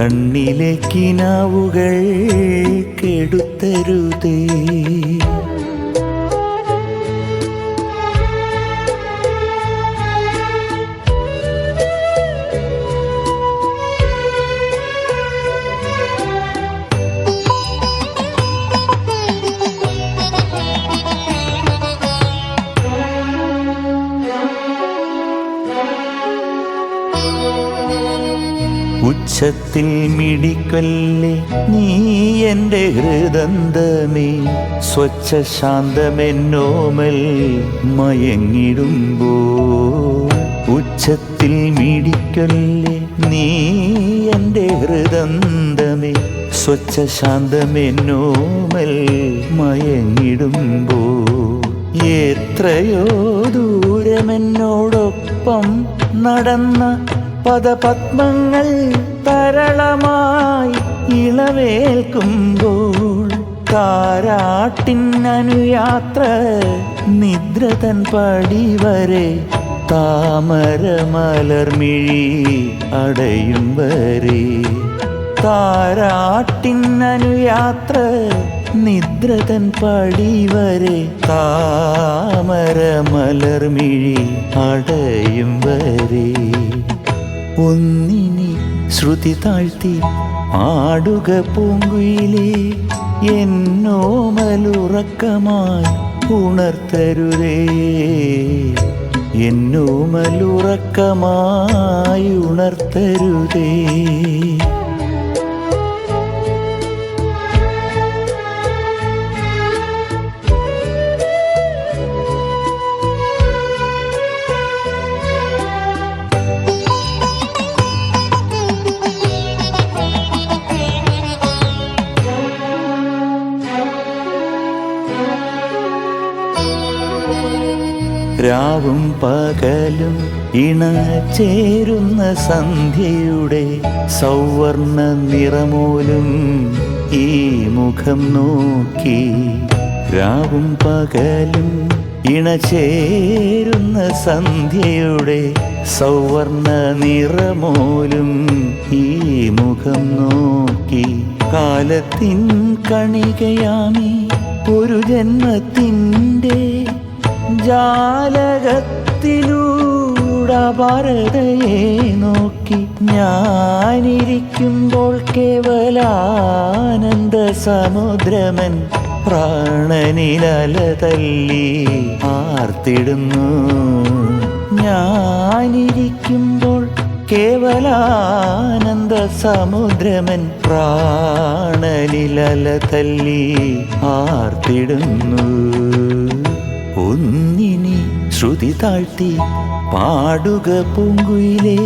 കണ്ണിലെ കിനാവുകൾ കെടുത്തരുതേ. ഉച്ചത്തിൽ മിടിക്കല്ലേ നീ എന്റെ ഹൃദന്തമേ സ്വച്ഛ ശാന്തമെന്നോമൽ മയങ്ങിടുമ്പോ. ഉച്ചത്തിൽ മിടിക്കല്ലേ നീ എന്റെ ഹൃദന്തമേ സ്വച്ഛ ശാന്തമെന്നോമൽ മയങ്ങിടുമ്പോ. എത്രയോ ദൂരമെന്നോടൊപ്പം നടന്ന പദപത്മങ്ങൾ തരളമായി ഇളവേൽക്കുമ്പോൾ താരാട്ടിനനുയാത്ര നിദ്രതൻ പടി വരെ താമരമലർമിഴി അടയും വരെ. താരാട്ടിനനുയാത്ര നിദ്രതൻ പടി വരെ താമരമലർമിഴി അടയും വരെ. ഒന്നിനി ശ്രുതി താഴ്ത്തി ആടുക പൂങ്കുയിലേ എന്നോമലുറക്കമായി ഉണർത്തരുതേ. എന്നോമലുറക്കമായി ഉണർത്തരുതേ. രാവും പകലും ഇണ ചേരുന്ന സന്ധ്യയുടെ സൗവർണ നിറമൂലും ഈ മുഖം നോക്കി. രാവും പകലും ഇണ ചേരുന്ന സന്ധ്യയുടെ സൗവർണ നിറമോലും ഈ മുഖം നോക്കി. കാലത്തിൻ കണികയാമി ഒരു ജന്മത്തിന്റെ ജാലകത്തിലൂടെ ഭാരതയെ നോക്കി ഞാനിരിക്കുമ്പോൾ കേവലാനന്ദ സമുദ്രമൻ പ്രാണനിലല തല്ലി ആർത്തിടുന്നു. ഞാനിരിക്കുമ്പോൾ കേവലാനന്ദ സമുദ്രമൻ പ്രാണനിലല തല്ലി ആർത്തിടുന്നു. ഒന്നിനി ശ്രുതി താഴ്ത്തി പാടുക പൂങ്കുയിലേ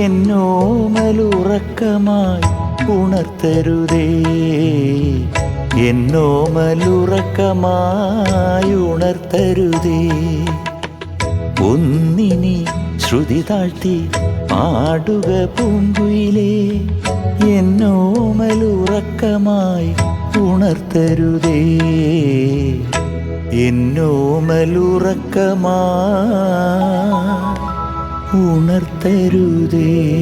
എന്നോമലുറക്കമായി ഉണർത്തരുതേ. എന്നോമലുറക്കമായി ഉണർത്തരുതേ. ഒന്നിനി ശ്രുതി താഴ്ത്തി പാടുക പൂങ്കുയിലേ എന്നോമലുറക്കമായി ഉണർത്തരുതേ. എന്നോമലുറക്കമാ. ഉണർത്തരുതേ.